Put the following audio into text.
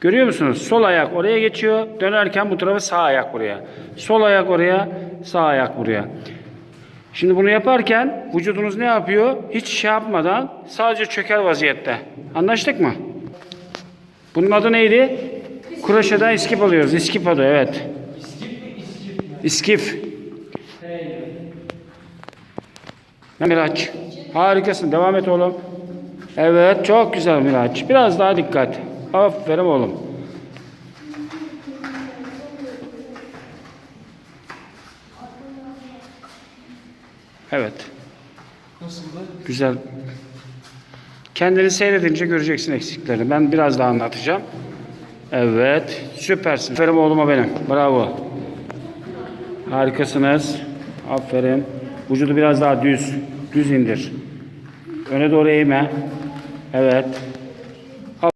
Görüyor musunuz? Sol ayak oraya geçiyor. Dönerken bu tarafa sağ ayak buraya. Sol ayak oraya, sağ ayak buraya. Şimdi bunu yaparken vücudunuz ne yapıyor? Hiç şey yapmadan sadece çöker vaziyette. Anlaştık mı? Bunun adı neydi? Kroşeden iskip alıyoruz. İskip adı evet. İskif. Miraç. Harikasın. Devam et oğlum. Evet. Çok güzel Miraç. Biraz daha dikkat. Aferin oğlum. Evet. Güzel. Kendini seyredince göreceksin eksiklerini. Ben biraz daha anlatacağım. Evet. Süpersin. Aferin oğluma benim. Bravo. Harikasınız. Aferin. Vücudu biraz daha düz. Düz indir. Öne doğru eğme. Evet.